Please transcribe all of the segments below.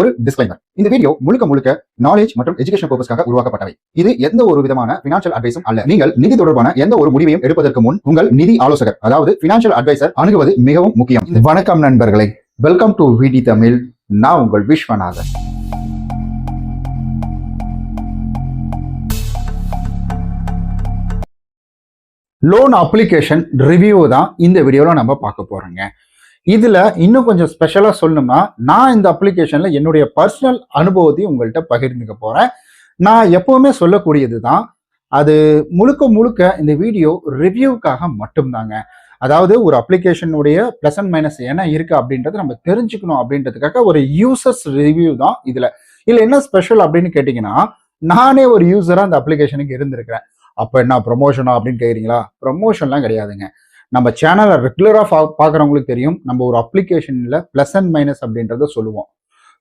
ஒரு டிஸ்க்ளைமர் இந்த வீடியோ முழுக்க முழுக்க நாலேஜ் மற்றும் எஜுகேஷன் பர்பஸ்க்காக உருவாக்கப்பட்டவை. இது எந்த ஒரு விதமான பினான்சியல் அட்வைஸும் அல்ல. நீங்கள் நிதி தொடர்பான எந்த ஒரு முடிவையும் எடுப்பதற்கு முன் உங்கள் நிதி ஆலோசகர் அதாவது பினான்சியல் அட்வைசர் அணுகுவது மிகவும் முக்கியம். வணக்கம் நண்பர்களே. வெல்கம் டு விடி தமிழ் நான் உங்கள் விஸ்வநாதன். லோன் அப்ளிகேஷன் ரிவ்யூ தான் இந்த வீடியோவில் நம்ம பார்க்க போறோங்க. இதுல இன்னும் கொஞ்சம் ஸ்பெஷலா சொல்லணும்னா நான் இந்த அப்ளிகேஷன்ல என்னுடைய பர்சனல் அனுபவத்தையும் உங்கள்கிட்ட பகிர்ந்துக்க போறேன். நான் எப்பவுமே சொல்லக்கூடியது தான் அது முழுக்க முழுக்க இந்த வீடியோ ரிவ்யூக்காக மட்டும்தாங்க. அதாவது ஒரு அப்ளிகேஷனுடைய ப்ளஸ் அண்ட் மைனஸ் என்ன இருக்கு அப்படின்றத நம்ம தெரிஞ்சுக்கணும் அப்படின்றதுக்காக ஒரு யூசர்ஸ் ரிவ்யூ தான் இதுல. இதுல என்ன ஸ்பெஷல் அப்படின்னு கேட்டீங்கன்னா நானே ஒரு யூசரா அந்த அப்ளிகேஷனுக்கு இருந்திருக்கிறேன். அப்போ என்ன ப்ரொமோஷனா அப்படின்னு கேட்குறீங்களா ப்ரொமோஷன்லாம் கிடையாதுங்க. நம்ம சேனலை ரெகுலராக பார்க்குறவங்களுக்கு தெரியும். நம்ம ஒரு அப்ளிகேஷனில் ப்ளஸ் அண்ட் மைனஸ் அப்படின்றத சொல்லுவோம்.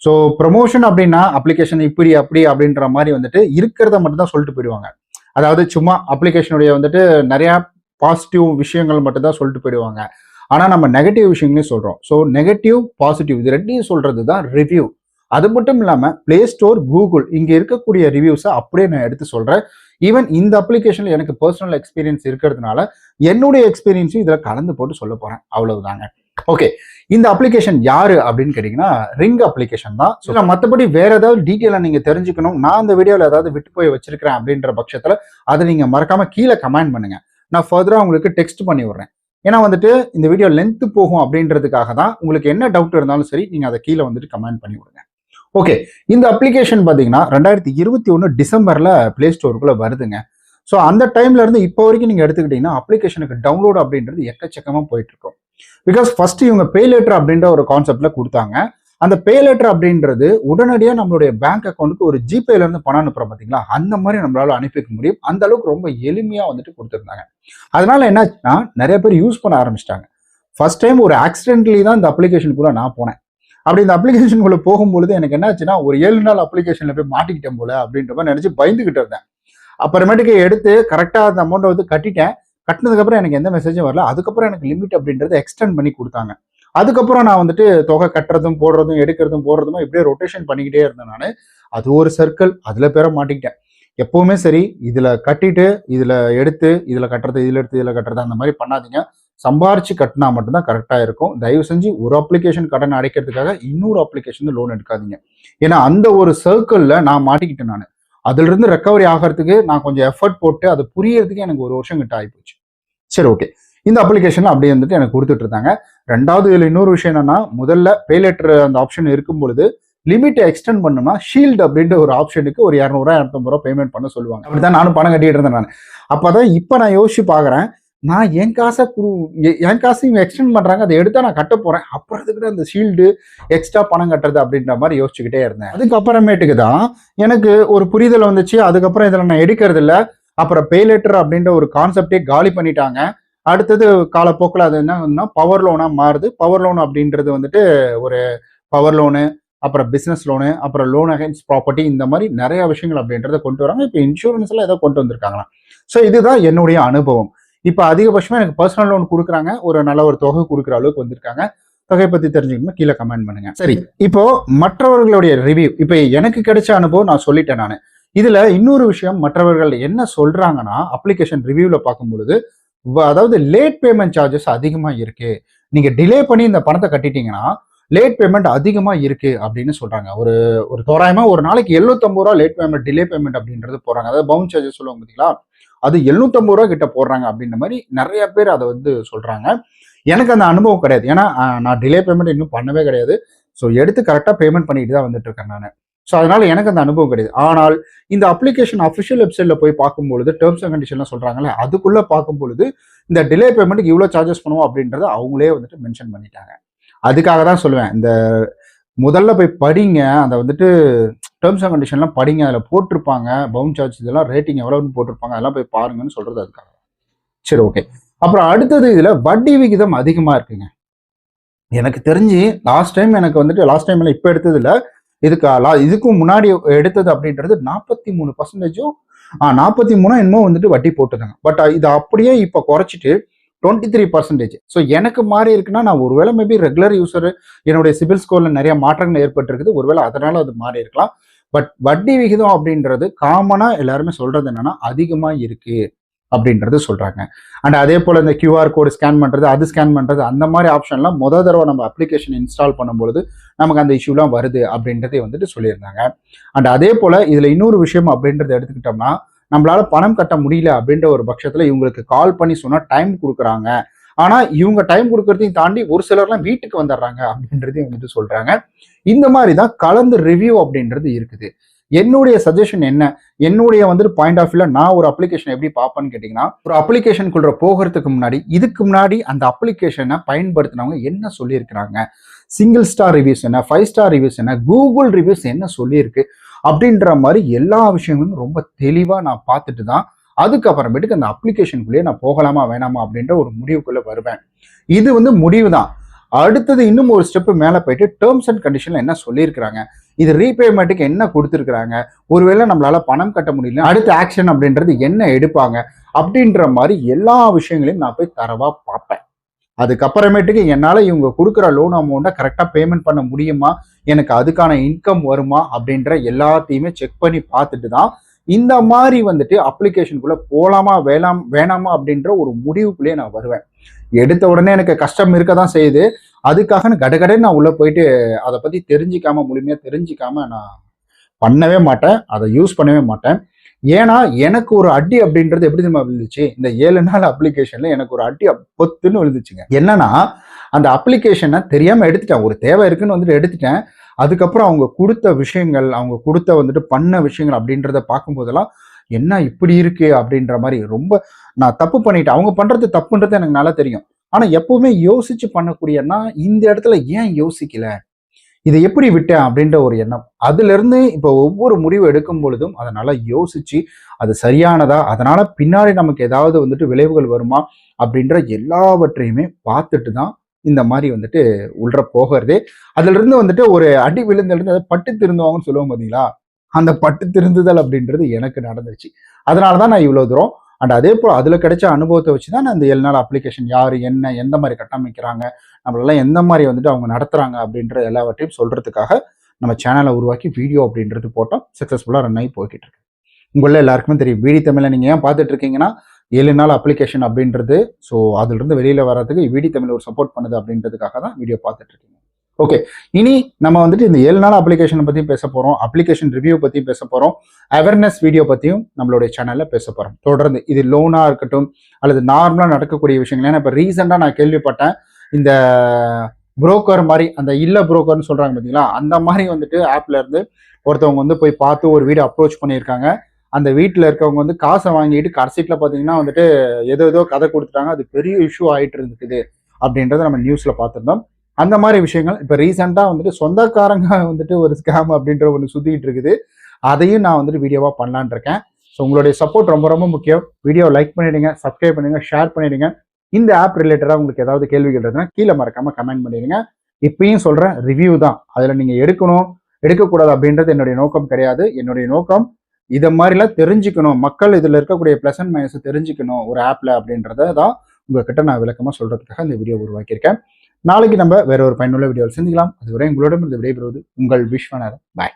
ஸோ ப்ரொமோஷன் அப்படின்னா அப்ளிகேஷன் இப்படி அப்படி அப்படின்ற மாதிரி வந்துட்டு இருக்கிறத மட்டும் தான் சொல்லிட்டு போயிடுவாங்க. அதாவது சும்மா அப்ளிகேஷனுடைய வந்துட்டு நிறையா பாசிட்டிவ் விஷயங்கள் மட்டும் தான் சொல்லிட்டு போயிடுவாங்க. ஆனால் நம்ம நெகட்டிவ் விஷயங்களையும் சொல்கிறோம் ஸோ நெகட்டிவ் பாசிட்டிவ் இது ரெண்டையும் சொல்கிறது தான் ரிவ்யூ அது மட்டும் இல்லாமல் ப்ளே ஸ்டோர் கூகுள் இங்கே இருக்கக்கூடிய ரிவ்யூஸை அப்படியே நான் எடுத்து சொல்கிறேன் ஈவன் இந்த அப்ளிகேஷனில் எனக்கு பர்சனல் எக்ஸ்பீரியன்ஸ் இருக்கிறதுனால என்னுடைய எக்ஸ்பீரியன்ஸும் இதில் கலந்து போட்டு சொல்ல போகிறேன் அவ்வளவுதாங்க. ஓகே இந்த அப்ளிகேஷன் யாரு அப்படின்னு கேட்டிங்கன்னா ரிங் அப்ளிகேஷன் தான். ஸோ மற்றபடி வேற ஏதாவது டீட்டெயிலாக நீங்கள் தெரிஞ்சுக்கணும். நான் இந்த வீடியோவில் ஏதாவது விட்டு போய் வச்சிருக்கிறேன் அப்படின்ற பட்சத்தில் அதை நீங்கள் மறக்காம கீழே கமெண்ட் பண்ணுங்க. நான் ஃபர்தராக உங்களுக்கு டெக்ஸ்ட் பண்ணி விடுறேன். ஏன்னா வந்துட்டு இந்த வீடியோ லென்த் போகும் அப்படின்றதுக்காக தான் உங்களுக்கு என்ன டவுட் இருந்தாலும் சரி நீங்கள் அதை கீழே வந்துட்டு கமெண்ட் பண்ணி விடுங்க. ஓகே இந்த அப்ளிகேஷன் பார்த்தீங்கன்னா ரெண்டாயிரத்தி இருபத்தி ஒன்று டிசம்பரில் ப்ளே ஸ்டோருக்குள்ளே வருதுங்க. ஸோ அந்த டைம்ல இருந்து இப்போ வரைக்கும் நீங்கள் எடுத்துக்கிட்டீங்கன்னா அப்ளிகேஷனுக்கு டவுன்லோட் அப்படின்றது எக்கச்சக்கமாக போயிட்டு இருக்கும் பிகாஸ் ஃபர்ஸ்ட் இவங்க பே லெட்டர் அப்படின்ற ஒரு கான்செப்ட்ல கொடுத்தாங்க. அந்த பே லெட்டர் அப்படின்றது உடனடியாக நம்மளுடைய பேங்க் அக்கௌண்ட்டுக்கு ஒரு ஜிபேல இருந்து பணம் அனுப்புறோம் பார்த்தீங்களா அந்த மாதிரி நம்மளால அனுப்பிக்க முடியும். அந்த அளவுக்கு ரொம்ப எளிமையாக வந்துட்டு கொடுத்துருந்தாங்க. அதனால என்னாச்சுன்னா நிறைய பேர் யூஸ் பண்ண ஆரம்பிச்சிட்டாங்க. ஃபர்ஸ்ட் டைம் ஒரு ஆக்சிடென்ட்லி தான் இந்த அப்ளிகேஷனுக்குள்ள நான் போனேன். அப்படி இந்த அப்ளிகேஷனுக்குள்ளே போகும்பொழுது எனக்கு என்னாச்சுன்னா ஒரு ஏழு நாள் அப்ளிகேஷனில் போய் மாட்டிக்கிட்டேன் போல அப்படின்ற மாதிரி நினச்சி பயந்துக்கிட்டு இருந்தேன். அப்புறமேட்டுக்கு எடுத்து கரெக்டாக அந்த அமௌண்ட்டை வந்து கட்டிட்டேன். கட்டினதுக்கப்புறம் எனக்கு எந்த மெசேஜும் வரல. அதுக்கப்புறம் எனக்கு லிமிட் அப்படின்றத எக்ஸ்டெண்ட் பண்ணி கொடுத்தாங்க. அதுக்கப்புறம் நான் வந்துட்டு தொகை கட்டுறதும் போடுறதும் எடுக்கிறதும் போடுறதும் இப்படியே ரொட்டேஷன் பண்ணிக்கிட்டே இருந்தேன் நான். அது ஒரு சர்க்கிள் அதில் பேர மாட்டிக்கிட்டேன். எப்பவுமே சரி இதில் கட்டிட்டு இதில் எடுத்து இதில் கட்டுறது இதில் எடுத்து இதில் கட்டுறது அந்த மாதிரி பண்ணாதீங்க. சம்பாரிச்சு கட்டினா மட்டும்தான் கரெக்டாக இருக்கும். தயவு செஞ்சு ஒரு அப்ளிகேஷன் கடன் அடைக்கிறதுக்காக இன்னொரு அப்ளிகேஷன் லோன் எடுக்காதீங்க. ஏன்னா அந்த ஒரு சர்க்கிளில் நான் மாட்டிக்கிட்டேன் நான். அதுலேருந்து ரெக்கவரி ஆகிறதுக்கு நான் கொஞ்சம் எஃபர்ட் போட்டு அது புரியறதுக்கு எனக்கு ஒரு வருஷம் கிட்ட ஆகிப்போச்சு சரி ஓகே இந்த அப்ளிகேஷன் அப்படியே வந்துட்டு எனக்கு கொடுத்துட்டு இருந்தாங்க. ரெண்டாவது இதில் இன்னொரு விஷயம் என்னன்னா முதல்ல பே லெட்டர் அந்த ஆப்ஷன் இருக்கும் பொழுது லிமிட்டை எக்ஸ்டெண்ட் பண்ணுமா ஷீல்டு அப்படின்ற ஒரு ஆப்ஷனுக்கு ஒரு இரநூறுவா இரநூத்தம்பது ரூபா பேமெண்ட் பண்ண சொல்லுவாங்க. அப்படிதான் நானும் பணம் கட்டிட்டு இருந்தேன் நான். அப்பதான் இப்போ நான் யோசிச்சு பார்க்குறேன் நான் என் காசை குரு என் காசு இவங்க எக்ஸ்டெண்ட் பண்ணுறாங்க அதை எடுத்தா நான் கட்ட போகிறேன் அப்புறம் அதுக்கிட்ட அந்த ஷீல்டு எக்ஸ்ட்ரா பணம் கட்டுறது அப்படின்ற மாதிரி யோசிச்சுக்கிட்டே இருந்தேன். அதுக்கப்புறமேட்டுக்கு தான் எனக்கு ஒரு புரிதல் வந்துச்சு. அதுக்கப்புறம் இதில் நான் எடுக்கிறது இல்லை. அப்புறம் பே லெட்டர் அப்படின்ற ஒரு கான்செப்டே காலி பண்ணிட்டாங்க. அடுத்தது காலப்போக்கில் அது என்ன பவர் லோனாக மாறுது. பவர் லோன் அப்படின்றது வந்துட்டு ஒரு பவர் லோனு அப்புறம் பிஸ்னஸ் லோனு அப்புறம் லோன் அகைன்ஸ் ப்ராப்பர்ட்டி இந்த மாதிரி நிறைய விஷயங்கள் அப்படின்றத கொண்டு வராங்க. இப்போ இன்சூரன்ஸ்லாம் ஏதோ கொண்டு வந்திருக்காங்களாம். ஸோ இதுதான் என்னுடைய அனுபவம். இப்போ அதிகபட்சமாக எனக்கு பர்சனல் லோன் கொடுக்குறாங்க. ஒரு நல்ல ஒரு தொகை கொடுக்குற அளவுக்கு வந்திருக்காங்க. தொகை பற்றி தெரிஞ்சுக்கணும் கீழே கமெண்ட் பண்ணுங்க. சரி. இப்போ மற்றவர்களுடைய ரிவ்யூ இப்போ எனக்கு கிடைச்ச அனுபவம் நான் சொல்லிட்டேன் நான். இதுல இன்னொரு விஷயம் மற்றவர்கள் என்ன சொல்றாங்கன்னா அப்ளிகேஷன் ரிவ்யூல பார்க்கும் பொழுது அதாவது லேட் பேமெண்ட் சார்ஜஸ் அதிகமா இருக்கு. நீங்க டிலே பண்ணி இந்த பணத்தை கட்டிட்டீங்கன்னா லேட் பேமெண்ட் அதிகமா இருக்கு அப்படின்னு சொல்றாங்க. ஒரு ஒரு தோராயமா ஒரு நாளைக்கு எழுநூத்தம்பது ரூபா லேட் பேமெண்ட் டிலே பேமெண்ட் அப்படின்றது போறாங்க. அதாவது பவுன் சார்ஜஸ் சொல்லுவாங்க பார்த்தீங்களா அது எழுநூத்தம்பது ரூபா கிட்ட போடுறாங்க அப்படின்ற மாதிரி நிறைய பேர் அதை வந்து சொல்றாங்க. எனக்கு அந்த அனுபவம் கிடையாது. ஏன்னா நான் டிலே பேமெண்ட் இன்னும் பண்ணவே கிடையாது. ஸோ எடுத்து கரெக்டாக பேமெண்ட் பண்ணிட்டு தான் வந்துட்டு இருக்கேன் நான். ஸோ அதனால எனக்கு அந்த அனுபவம் கிடையாது. ஆனால் இந்த அப்ளிகேஷன் அஃபிஷியல் வெப்சைட்ல போய் பார்க்கும்பொழுது டேர்ம்ஸ் அண்ட் கண்டிஷன்லாம் சொல்கிறாங்களே அதுக்குள்ள பார்க்கும்பொழுது இந்த டிலே பேமெண்ட்டுக்கு இவ்வளோ சார்ஜஸ் பண்ணுவோம் அப்படின்றத அவங்களே வந்துட்டு மென்ஷன் பண்ணிட்டாங்க. அதுக்காக தான் சொல்லுவேன். இந்த முதல்ல போய் படிங்க. அதை வந்துட்டு டேர்ம்ஸ் அண்ட் கண்டிஷன்லாம் படிங்க அதில் போட்டிருப்பாங்க. பவுன் சார்ஜ் இதெல்லாம் ரேட்டிங் எவ்வளோன்னு போட்டிருப்பாங்க. அதெல்லாம் போய் பாருங்கன்னு சொல்கிறது அதுக்காக. சரி ஓகே அப்புறம் அடுத்தது இதில் வட்டி விகிதம் அதிகமாக இருக்குங்க. எனக்கு தெரிஞ்சு லாஸ்ட் டைம் எனக்கு வந்துட்டு லாஸ்ட் டைம்ல இப்போ எடுத்ததில் இதுக்கு லா- இதுக்கும் முன்னாடி எடுத்தது அப்படின்றது நாற்பத்தி மூணு பர்சன்டேஜும் நாற்பத்தி மூணு என்னமோ வந்துட்டு வட்டி போட்டுதாங்க. பட் இது அப்படியே இப்போ குறைச்சிட்டு டுவெண்ட்டி த்ரீ பர்சன்டேஜ் ஸோ எனக்கு மாறி இருக்குன்னா நான் ஒருவேளை மேபி ரெகுலர் யூசர் என்னுடைய சிபில் ஸ்கோரில் நிறைய மாற்றங்கள் ஏற்பட்டிருக்குது. ஒருவேளை அதனால அது மாறி இருக்கலாம். பட் வட்டி விகிதம் அப்படின்றது காமனா எல்லாருமே சொல்றது என்னன்னா அதிகமா இருக்கு அப்படின்றது சொல்றாங்க. அண்ட் அதே போல இந்த கியூஆர் கோடு ஸ்கேன் பண்றது அது ஸ்கேன் பண்றது அந்த மாதிரி ஆப்ஷன்லாம் முத தடவை நம்ம அப்ளிகேஷன் இன்ஸ்டால் பண்ணும்பொழுது நமக்கு அந்த இஷ்யூலாம் வருது அப்படின்றதே வந்துட்டு சொல்லியிருந்தாங்க. அண்ட் அதே போல இதுல இன்னொரு விஷயம் அப்படின்றத எடுத்துக்கிட்டோம்னா நம்மளால பணம் கட்ட முடியல அப்படின்ற ஒரு பட்சத்துல இவங்களுக்கு கால் பண்ணி சொன்னா டைம் கொடுக்குறாங்க. ஆனா இவங்க டைம் கொடுக்கறதையும் தாண்டி ஒரு சிலர்லாம் வீட்டுக்கு வந்துடுறாங்க அப்படின்றதையும் வந்துட்டு சொல்றாங்க. இந்த மாதிரி தான் கலந்து ரிவ்யூ அப்படின்றது இருக்குது. என்னுடைய சஜஷன் என்ன? என்னுடைய வந்துட்டு பாயிண்ட் ஆஃப் வியூல நான் ஒரு அப்ளிகேஷன் எப்படி பார்ப்பேன்னு கேட்டிங்கன்னா ஒரு அப்ளிகேஷனுக்குள்ள போகிறதுக்கு முன்னாடி இதுக்கு முன்னாடி அந்த அப்ளிகேஷனை பயன்படுத்தினவங்க என்ன சொல்லியிருக்கிறாங்க? சிங்கிள் ஸ்டார் ரிவ்யூஸ் என்ன? ஃபைவ் ஸ்டார் ரிவ்யூஸ் என்ன? கூகுள் ரிவ்யூஸ் என்ன சொல்லியிருக்கு? அப்படின்ற மாதிரி எல்லா விஷயங்களும் ரொம்ப தெளிவாக நான் பார்த்துட்டு தான் அதுக்கப்புறமேட்டுக்கு அந்த அப்ளிகேஷனுக்குள்ளேயே நான் போகலாமா வேணாமா அப்படின்ற ஒரு முடிவுக்குள்ளே வருவேன். இது வந்து முடிவு தான் அடுத்தது இன்னும் ஒரு ஸ்டெப்பு மேலே போயிட்டு டேர்ம்ஸ் அண்ட் கண்டிஷனில் என்ன சொல்லியிருக்கிறாங்க? இது ரீபேமெண்ட்டுக்கு என்ன கொடுத்துருக்குறாங்க? ஒருவேளை நம்மளால பணம் கட்ட முடியல அடுத்த ஆக்ஷன் அப்படின்றது என்ன எடுப்பாங்க? அப்படின்ற மாதிரி எல்லா விஷயங்களையும் நான் போய் தரவாக பார்ப்பேன். அதுக்கப்புறமேட்டுக்கு என்னால் இவங்க கொடுக்குற லோன் அமௌண்ட்டை கரெக்டாக பேமெண்ட் பண்ண முடியுமா? எனக்கு அதுக்கான இன்கம் வருமா? அப்படின்ற எல்லாத்தையுமே செக் பண்ணி பார்த்துட்டு தான் இந்த மாதிரி வந்துட்டு அப்ளிகேஷனுக்குள்ள போலாமா வேணாம் வேணாமா அப்படின்ற ஒரு முடிவுக்குள்ளேயே நான் வருவேன். எடுத்த உடனே எனக்கு கஷ்டம் இருக்க தான் செய்யுது. அதுக்காக நான் கடகடை நான் உள்ள போயிட்டு அதை பத்தி தெரிஞ்சிக்காம முழுமையா தெரிஞ்சிக்காம நான் பண்ணவே மாட்டேன். அதை யூஸ் பண்ணவே மாட்டேன். ஏன்னா எனக்கு ஒரு அடி அப்படின்றது எப்படி தெரியுமா விழுந்துச்சு? இந்த ஏழு நாள் அப்ளிகேஷன்ல எனக்கு ஒரு அடி பொத்துன்னு விழுந்துச்சுங்க. என்னன்னா அந்த அப்ளிகேஷனை தெரியாம எடுத்துட்டேன். ஒரு தேவை இருக்குன்னு வந்துட்டு எடுத்துட்டேன். அதுக்கப்புறம் அவங்க கொடுத்த விஷயங்கள் அவங்க கொடுத்த வந்துட்டு பண்ண விஷயங்கள் அப்படின்றத பார்க்கும்போதெல்லாம் என்ன இப்படி இருக்கு அப்படின்ற மாதிரி ரொம்ப நான் தப்பு பண்ணிட்டேன். அவங்க பண்றது தப்புன்றது எனக்கு நல்லா தெரியும். ஆனா எப்பவுமே யோசிச்சு பண்ணக்கூடியன்னா இந்த இடத்துல ஏன் யோசிக்கல? இதை எப்படி விட்டேன் அப்படின்ற ஒரு எண்ணம். அதுல இருந்து இப்போ ஒவ்வொரு முடிவு எடுக்கும் பொழுதும் அதை நல்லா யோசிச்சு அது சரியானதா அதனால பின்னாடி நமக்கு ஏதாவது வந்துட்டு விளைவுகள் வருமா அப்படின்ற எல்லாவற்றையுமே பார்த்துட்டு தான் இந்த மாதிரி வந்துட்டு உள்ள போகிறது. அதுலேருந்து வந்துட்டு ஒரு அடி விழுந்திலிருந்து அதை பட்டு திருந்துவாங்கன்னு சொல்லுவோம் பார்த்தீங்களா அந்த பட்டு திருந்துதல் அப்படின்றது எனக்கு நடந்துச்சு அதனால தான் நான் இவ்வளோ தூரம் அண்ட் அதே போல் அதில் கிடைச்ச அனுபவத்தை வச்சு தான் நான் இந்த ஏழு நாள் அப்ளிகேஷன் யார் என்ன எந்த மாதிரி கட்டமைக்கிறாங்க நம்மளெல்லாம் எந்த மாதிரி வந்துட்டு அவங்க நடத்துகிறாங்க அப்படின்ற எல்லாவற்றையும் சொல்கிறதுக்காக நம்ம சேனலை உருவாக்கி வீடியோ அப்படின்றது போட்டோம். சக்ஸஸ்ஃபுல்லாக ரன் ஆகி போய்கிட்டு இருக்கு. உங்களில் எல்லாருக்குமே தெரியும். வீடி தமிழை நீங்கள் ஏன் பார்த்துட்டு இருக்கீங்கன்னா ஏழு நாள் அப்ளிகேஷன் அப்படின்றது ஸோ அதுலேருந்து வெளியில் வர்றதுக்கு வீடி தமிழ் ஒரு சப்போர்ட் பண்ணுது அப்படின்றதுக்காக தான் வீடியோ பார்த்துட்டு இருக்கீங்க ஓகே இனி நம்ம வந்துட்டு இந்த ஏழு நாள் அப்ளிகேஷனை பற்றியும் பேச போகிறோம் அப்ளிகேஷன் ரிவ்யூ பற்றியும் பேச போகிறோம் அவேர்னஸ் வீடியோ பற்றியும் நம்மளுடைய சேனலில் பேச போகிறோம் தொடர்ந்து இது லோனாக இருக்கட்டும் அல்லது நார்மலாக நடக்கக்கூடிய விஷயங்கள். ஏன்னா இப்போ ரீசெண்டாக நான் கேள்விப்பட்டேன் இந்த புரோக்கர் மாதிரி அந்த இல்ல புரோக்கர்னு சொல்கிறாங்க பார்த்தீங்களா அந்த மாதிரி வந்துட்டு ஆப்ல இருந்து ஒருத்தவங்க வந்து போய் பார்த்து ஒரு வீடு அப்ரோச் பண்ணியிருக்காங்க. அந்த வீட்டில் இருக்கவங்க வந்து காசை வாங்கிட்டு கடைசீட்டில் பார்த்தீங்கன்னா வந்துட்டு ஏதோ ஏதோ கதை கொடுத்துட்டாங்க. அது பெரிய இஷ்யூ ஆகிட்டு இருந்துக்குது அப்படின்றத நம்ம நியூஸில் பார்த்துருந்தோம். அந்த மாதிரி விஷயங்கள் இப்போ ரீசெண்டாக வந்துட்டு சொந்தக்காரங்க வந்துட்டு ஒரு ஸ்கேம் அப்படின்ற ஒன்று சுற்றிட்டு இருக்குது. அதையும் நான் வந்துட்டு வீடியோவாக பண்ணலான் இருக்கேன். ஸோ உங்களுடைய சப்போர்ட் ரொம்ப ரொம்ப முக்கியம். வீடியோ லைக் பண்ணிடுங்க சப்ஸ்கிரைப் பண்ணிடுங்க ஷேர் பண்ணிடுங்க. இந்த ஆப் ரிலேட்டடாக உங்களுக்கு ஏதாவது கேள்விகள் இருந்ததுன்னா கீழே மறக்காமல் கமெண்ட் பண்ணிடுங்க. இப்பயும் சொல்கிறேன் ரிவ்யூ தான். அதில் நீங்கள் எடுக்கணும் எடுக்கக்கூடாது அப்படின்றது என்னுடைய நோக்கம் கிடையாது. என்னுடைய நோக்கம் இதை மாதிரிலாம் தெரிஞ்சுக்கணும். மக்கள் இதில் இருக்கக்கூடிய ப்ளஸ் அண்ட் மைனஸ் தெரிஞ்சுக்கணும் ஒரு ஆப்பில் அப்படின்றத தான் உங்ககிட்ட நான் விளக்கமாக சொல்கிறதுக்காக இந்த வீடியோ உருவாக்கியிருக்கேன். நாளைக்கு நம்ம வேற ஒரு பயனுள்ள வீடியோவில் சந்திக்கலாம். அதுவரை உங்களிடம் இந்த விடைபெறுவது உங்கள் விஸ்வநாதன். பாய்